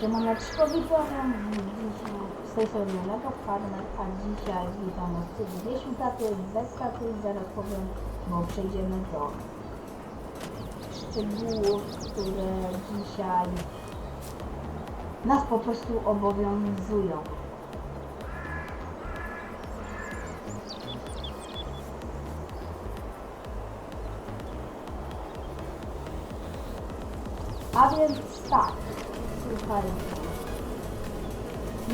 Siemaneczko, witam z tej strony Lego Farmer, a dzisiaj witam was z Wiesiu taty, bez taty, zaraz powiem, bo przejdziemy do szczegółów, które dzisiaj nas po prostu obowiązują. A więc tak, słuchajcie.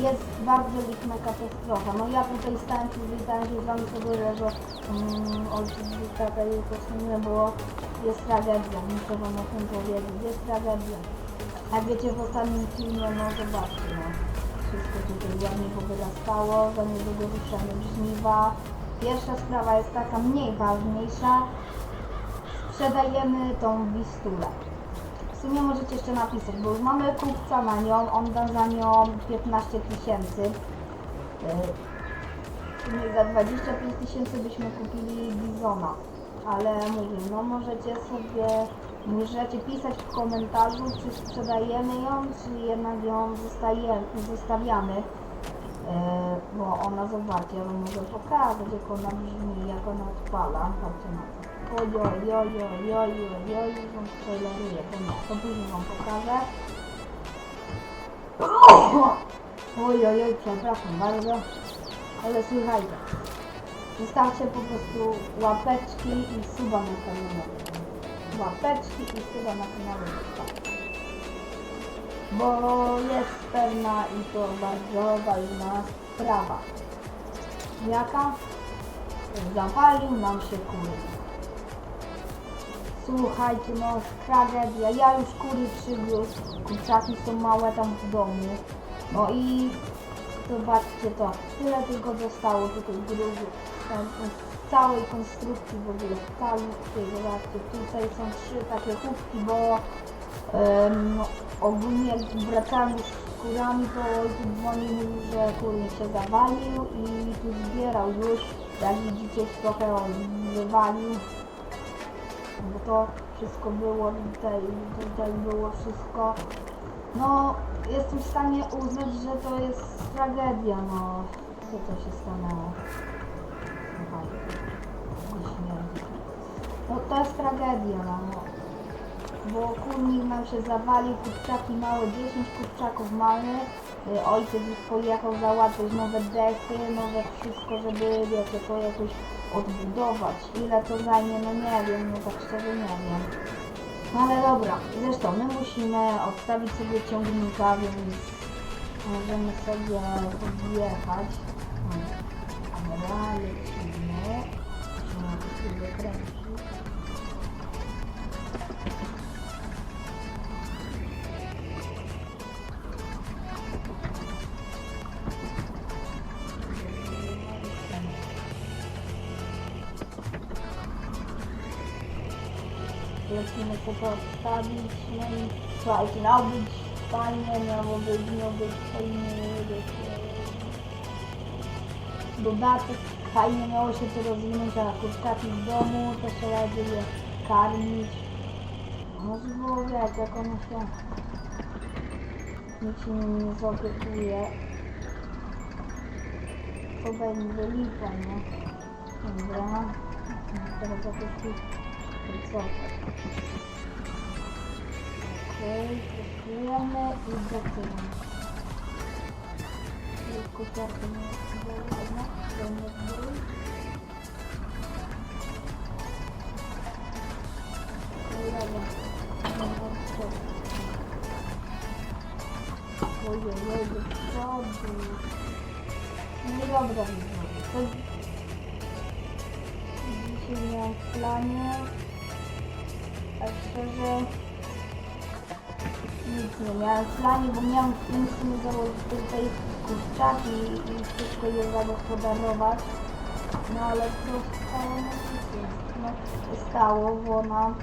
Jest bardzo liczna katastrofa. No ja tutaj stałem przywitałem się z wami sobie, że um, ojciec tutaj posunię, bo jest tragedia. Muszę wam o tym powiedzieć. Jest tragedia. Jak wiecie w ostatnim filmie, no zobaczcie, no. Wszystko tutaj ładnie powyrastało, za niedługo ruszamy żniwa. Pierwsza sprawa jest taka mniej ważniejsza. Sprzedajemy tą wistulę. Sumie możecie jeszcze napisać, bo już mamy kupca na nią, on da za nią 15 tysięcy. Sumie za 25 tysięcy byśmy kupili bizona, ale mówię, no możecie sobie, możecie pisać w komentarzu, czy sprzedajemy ją, czy jednak ją zostaje, zostawiamy. Yy, bo ona, zobaczcie, ja mogę pokazać, jak ona brzmi, jak ona odpala. Patrzcie na to. Oj, oj, oj, oj, oj, oj, oj, już wam spoileruję, to nie, to później wam pokażę. Oj, oj, oj, przepraszam bardzo, ale słuchajcie, zostawcie po prostu łapeczki i suba na kanale. Łapeczki i suba na kanale. Bo jest pewna i to bardzo ważna sprawa. Jaka? Zawalił nam się kurnik. Słuchajcie, no tragedia. Ja już kury przygrózł. Kurczaki są małe tam w domu. No i zobaczcie to. Tyle tylko zostało tutaj gruzu. Tam, całej konstrukcji w ogóle. Tutaj zobaczcie, tutaj są trzy takie chówki, bo em, ogólnie jak wracałem już z kurami, to ojciec dzwonił że kurnik się zawalił i tu zbierał już. Jak widzicie, trochę on wywalił bo to wszystko było tutaj, tutaj było wszystko. No, jestem w stanie uznać, że to jest tragedia, no. Co to się stanęło? No to jest tragedia, no. Bo kurnik nam się zawalił, kurczaki małe, 10 kurczaków mamy. Y, Ojciec już pojechał załatwić nowe dechy, nowe wszystko, żeby, wiecie, to jakoś odbudować. Ile to zajmie, no nie wiem, no tak szczerze nie wiem. No ale dobra, zresztą my musimy odstawić sobie ciągnika, więc możemy sobie podjechać. Dobra, lecimy. To postawić, no i słuchajcie, miało być fajnie, miało być, miało być fajnie, wiecie, dodatek, fajnie miało się to rozwinąć, a kurczaki w domu, to trzeba by je karmić. Było wiecie, jak one się się nimi nie zaopiekuje, to będzie lipa, nie? Dobra, teraz jakoś Okej, pracujemy i gotowy. Kupiarkę nie było jednak, to nie było. Ojej, ojej, do przodu. Widzowie. To dzisiaj planie. Tak szczerze nic nie miałem planie, bo tym sumie założyć tutaj kurczaki i wszystko je zagospodarować. No ale co stało na życiu? No stało, bo nam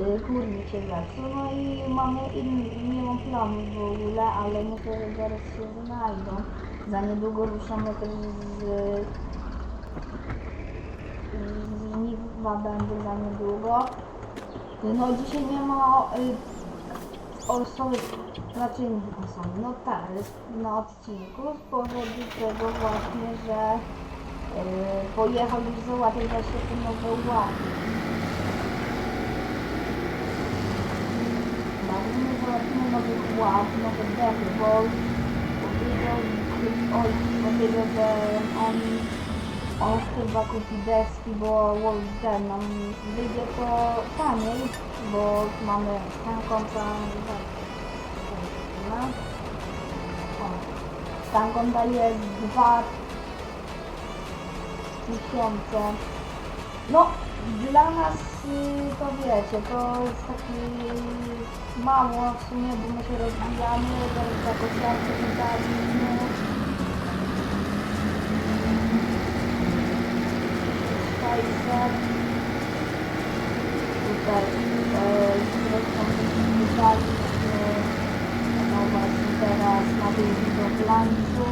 y, kurnik się zepsuł. No i mamy inny, nie mam planów w ogóle, ale myślę, że zaraz się znajdą. Za niedługo ruszamy też z z żniwa będę za niedługo. No dzisiaj nie ma y, Orsowy, znaczy Orsowy, no tak, na odcinku z powodu tego właśnie, że yy, pojechał już załatwić właśnie te nowe łady. Bardzo nie załatwimy nowych ład, nowe dechy, bo powiedział, oj, powiedział, że on, on chyba kupi deski, bo ten nam wyjdzie to taniej, bo mamy no. O, Stangon daje dwa tysiące. No, dla nas y, to wiecie, to jest taki mało w sumie, bo my się rozwijamy, zaraz za kosiarkę wydaliśmy. 600. Tutaj zresztą wydaliśmy, no właśnie teraz na tej budowlańcu.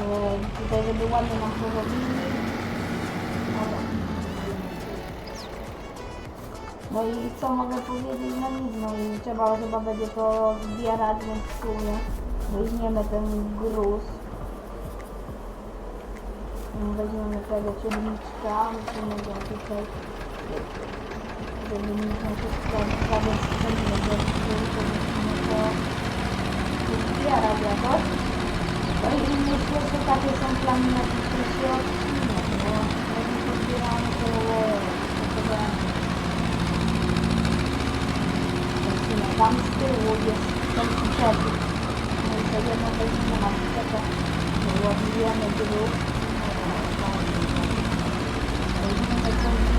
E, tutaj, żeby ładnie. No i co mogę powiedzieć? No nic, no i trzeba chyba będzie to zbierać, więc w sumie weźmiemy ten gruz. Weźmiemy tego ciemniczka, musimy go tutaj, żeby nie miał się sprawy spędzone, bo to zbierać jakoś. No i myślę, że takie są plany na dzisiejszy odcinek, bo będzie. Zobaczymy, tam z tyłu jest ten przepis. No i to jedno weźmie na przepę. Ładujemy drób. Thank you.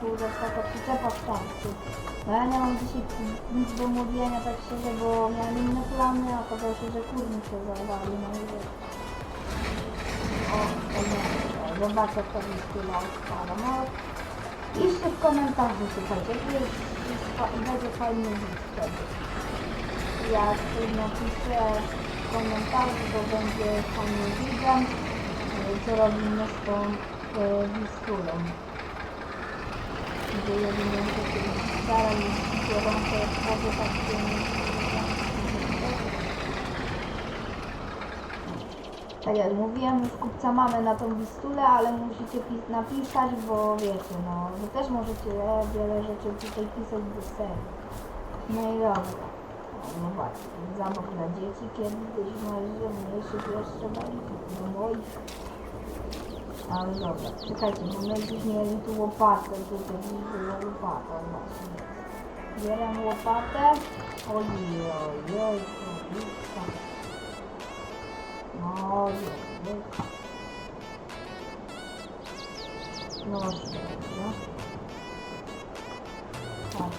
Akurat taka przyczepa starczy. No ja nie mam dzisiaj nic do mówienia tak szczerze, bo miałem inne plany, a okazało się, że kurnik się zawali, no i wiesz. O, to nie, zobaczę kto mi tyle odpada. No, piszcie w komentarzu, słuchajcie, jest, jest, będzie fajny widz wtedy. Jak ktoś napisze w komentarzu, to będzie fajny widzem, co robimy z tą y, wistulą gdzie jedynie takie stara i gorące wody takie tak jak mówiłem, już kupca mamy na tą wistulę, ale musicie pis- napisać, bo wiecie, no, wy też możecie wiele rzeczy tutaj pisać do serii. No i dobra. No właśnie, zabaw dla dzieci kiedyś może mniejszych jeszcze będzie, do moich. Ale dobra, czekajcie, bo my gdzieś mieli tu łopatę, tutaj gdzieś była łopata właśnie. Bieram łopatę. Ojej, ojej, ojej. Ojej, ojej. No no. Tak.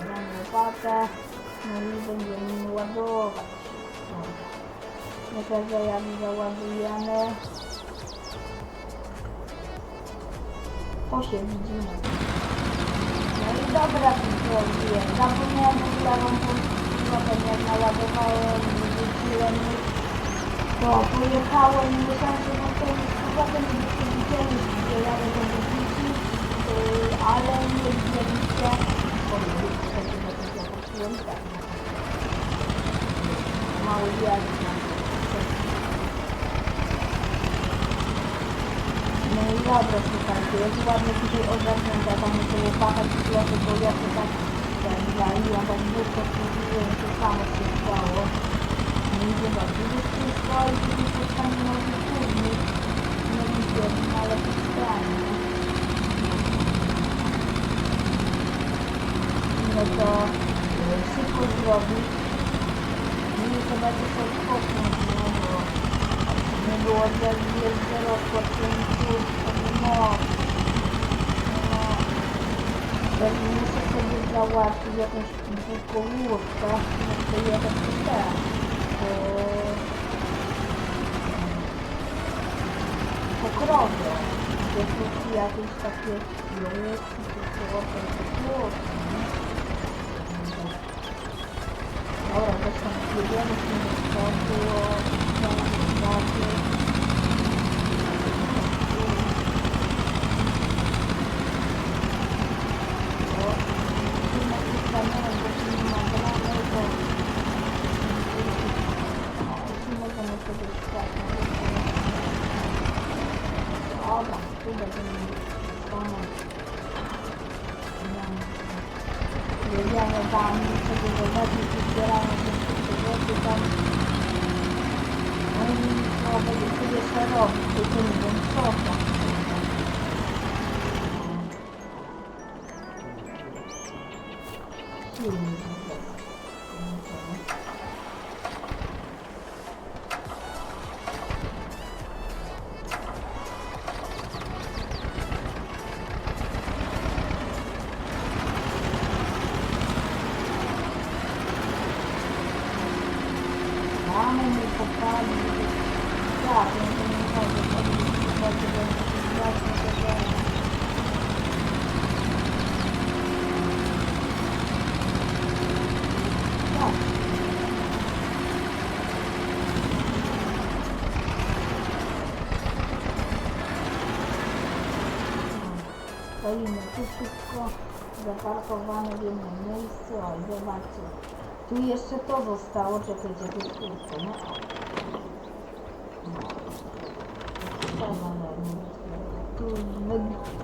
Bieram łopatę. No i będziemy ładować. No. Myślę, że jak załadujemy, to się widzimy. No i dobra, zrobiłem. Zapomniałem wam potem jak naładowałem, wróciłem to pojechałem i myślałem, że już potem byście widzieli, gdzie jadę do yy, ale nie widzieliście, bo nie widzieliście, że to zaprosiłem tak. Mały wiatr. Dobra, słuchajcie, jest ładnie tutaj ogarnięta, tam jest łopata czy losy, bo ja tak ten zaliłam, brzydko służyłem, to samo się stało. No i zobaczcie, że wszystko, i tutaj coś tam może później. Nie wiem, ale to stranie. No to szybko zrobić. I zobaczcie, co odpocząć, no bo nie było za wielkie rozpoczęciu, no, no, też muszę sobie załatwić jakąś dwukołówkę, muszę jechać do te, e, po krowie, gdzie są jakieś takie jolówki, czy złote, czy złote, nie? Dobra, zresztą jedziemy z tym do przodu, o, Dobra, tu będziemy stanąć. Jedziemy tam, sobie zobaczyć, zbieramy się wszystkie rzeczy tam. No i trzeba będzie sobie jeszcze robić, tylko nie wiem co tam. Wszystko zaparkowane w jednym miejscu. Oj, zobaczcie. Tu jeszcze to zostało, czekajcie, tu jest no. Tu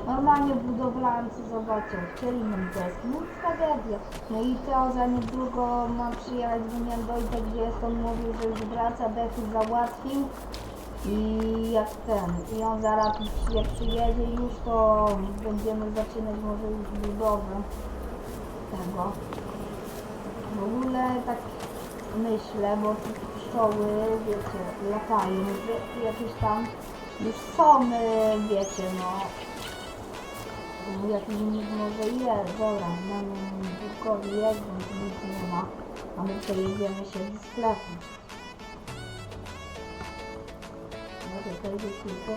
normalnie budowlańcy zobaczą, chcieli nam deski, no tragedia. No i to za niedługo ma przyjechać mnie Wojtek, gdzie jest, on mówił, że już wraca, dechy załatwił. I jak ten, i on zaraz jak przyjedzie już, to będziemy zaczynać może już budowę tego. W ogóle tak myślę, bo pszczoły, wiecie, latają, jakieś tam już są, wiecie, no, jakiś nikt może jest, dobra, mamy jest, więc nic nie ma, a my przejedziemy się do sklepu. To to jest tylko...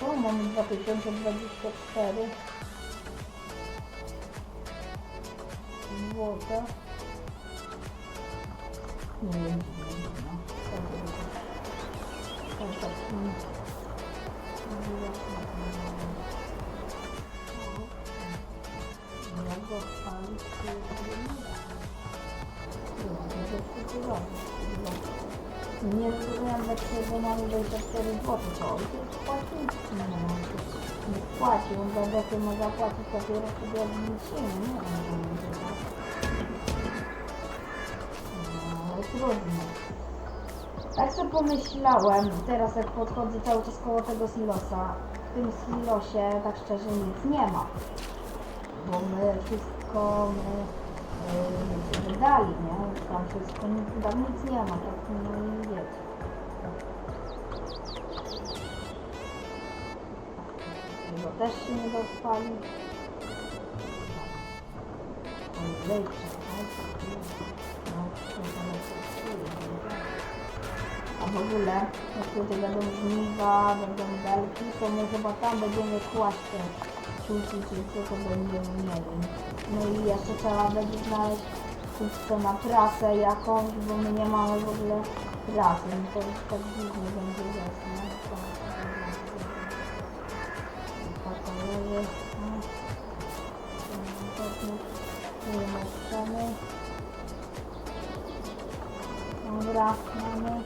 To mamy 2024 złote. Nie wiem, nie wiem, no. Tak, tak, tak. mm. No, Jak go chwalić, to nie da. Nie, to jest tylko robić. Nie zrozumiałem dlaczego mamy 24 zł, to ojciec płaci? Nie, no, nie płaci, on za dechy ma zapłacić sobie jak wniesiemy, nie że będzie tak. No, trudno. Tak sobie pomyślałem, teraz jak podchodzę cały czas koło tego silosa, w tym silosie tak szczerze nic nie ma. Bo my wszystko my yy, wydali, nie? Tam wszystko, tam nic nie ma, tak no i wiecie. Tego też się nie dopali. Ojej, A w ogóle, jak tutaj będą żniwa, będą belki, to my chyba tam będziemy kłaść te ciuki, czy co to będziemy mieli. No i jeszcze trzeba będzie znaleźć wszystko na prasę jakąś, bo my nie mamy w ogóle prasy, no to już tak dziwnie będzie jasne. Dobra, mamy.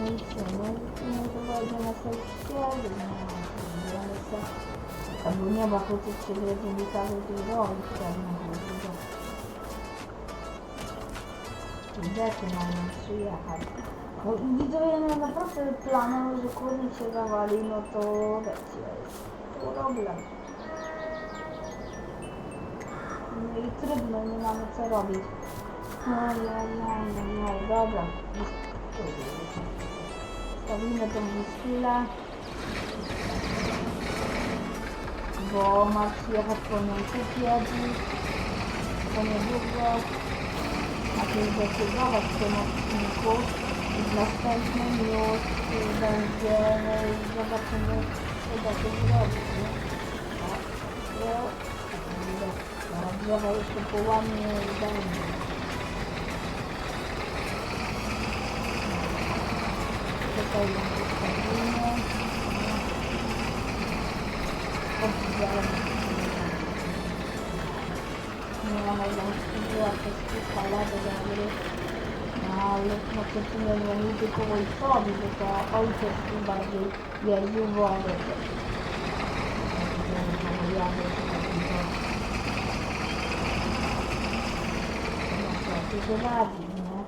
No i co, no, no to będziemy sobie siedzieć, no, będziemy sobie... Po co się dziennikarze tu robić, tak nie było. Rzeczy mają przyjechać. No i widzowie, no naprawdę planem, że kurnik się zawali, no to wiecie, jest problem. No i trudno, nie mamy co robić. Ojej, dobra. Stawimy tą chwilę. Bo ma przyjechać po nią kupiedzi. To niedługo. To decydować w tym odcinku. I w następnym już będzie, no i zobaczymy, co da się zrobić, nie? O, o, Teraz drzewa jeszcze połamie i będzie. Tutaj ją postawimy. Oddzielamy. Nie ma była kilka lat dobry. No ale no to tyle nie nie tylko ojcowi, bo to ojciec tu bardziej jeździł wodę. Wyradzi, nie?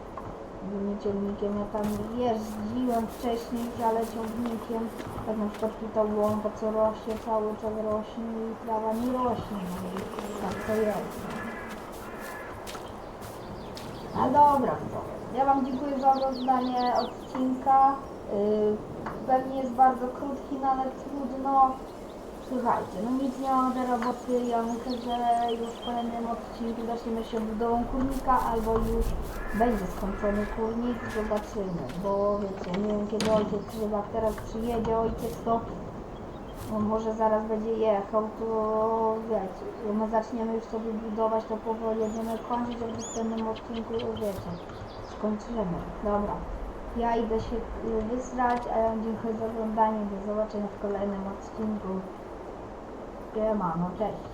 Byłem ciągnikiem, ja tam jeździłem wcześniej, ale ciągnikiem, tak na przykład tutaj łąka co rośnie, cały czas rośnie i trawa nie rośnie, no tak to jest. Dobra, ja Wam dziękuję za oglądanie odcinka. Yy, pewnie jest bardzo krótki, no ale trudno. Słuchajcie, no nic nie mam do roboty, ja myślę, że już w kolejnym odcinku zaczniemy się budową kurnika, albo już będzie skończony kurnik, zobaczymy, bo wiecie, nie wiem kiedy ojciec Krzyżak teraz przyjedzie, ojciec to no może zaraz będzie jechał, to wiecie, my zaczniemy już sobie budować, to powoli będziemy kończyć, a w następnym odcinku, wiecie, skończymy. Dobra, ja idę się y, wysrać, a ja dziękuję za oglądanie, do zobaczenia w kolejnym odcinku. Siemano, cześć.